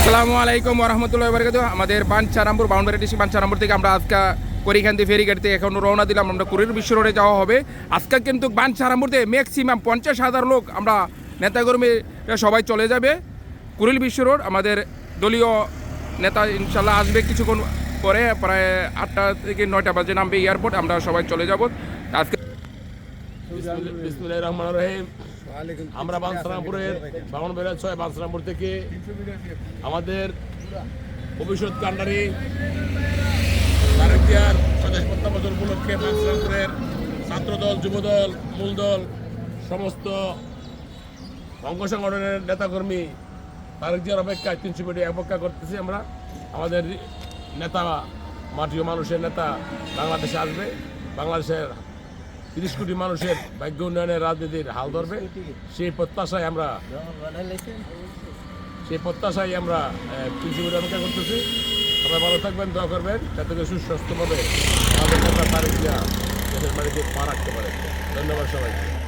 আসসালামু আলাইকুম রহমতুল্লাহ বরকাত আমাদের বাঞ্চারামপুর বাউন্ডারি ডিস্ট্রিক্ট বাঞ্চারামপুর থেকে আমরা আজকে করিখান্তি ফেরি থেকে এখন রওনা দিলাম। আমরা কুড়ির বিশ্ব রোডে যাওয়া হবে। আজকে কিন্তু বাঞ্চারামপুরতে ম্যাক্সিমাম পঞ্চাশ হাজার লোক আমরা নেতাকর্মী সবাই চলে যাবে। কুড়িল বিশ্ব রোড, আমাদের দলীয় নেতা ইনশাল্লাহ আসবে কিছুক্ষণ পরে, প্রায় আটটা থেকে নয়টা বাজে নামবে এয়ারপোর্ট আমরা সবাই চলে যাব। আজকে রহমান রহিম। আমরা বানসারামপুরের বামন বেলা ছয় বানসারামপুর থেকে আমাদের ভবিষ্যৎ কাণ্ডারি তারেকিয়ার স্বদেশ প্রত্যাবর্তন উপলক্ষে বানসারামপুরের ছাত্রদল, যুবদল, মূলদল, সমস্ত অঙ্গ সংগঠনের নেতাকর্মী তারেক জিয়ার অপেক্ষায় তিনশো কোটি অপেক্ষা করতেছি আমরা। আমাদের নেতা, মাটিও মানুষের নেতা বাংলাদেশে আসবে। বাংলাদেশের তিরিশ কোটি মানুষের ভাগ্য উন্নয়নের রাজনীতির হাল ধরবে। সেই প্রত্যাশায় আমরা সেই প্রত্যাশায় আমরা পৃথিবীর অপেক্ষা করতেছি। সবাই ভালো থাকবেন, দোয়া করবেন, যাতে সুস্বাস্থ্যভাবে আমাদের তারিখ দেশের বাড়িতে পা রাখতে পারে। ধন্যবাদ সবাইকে।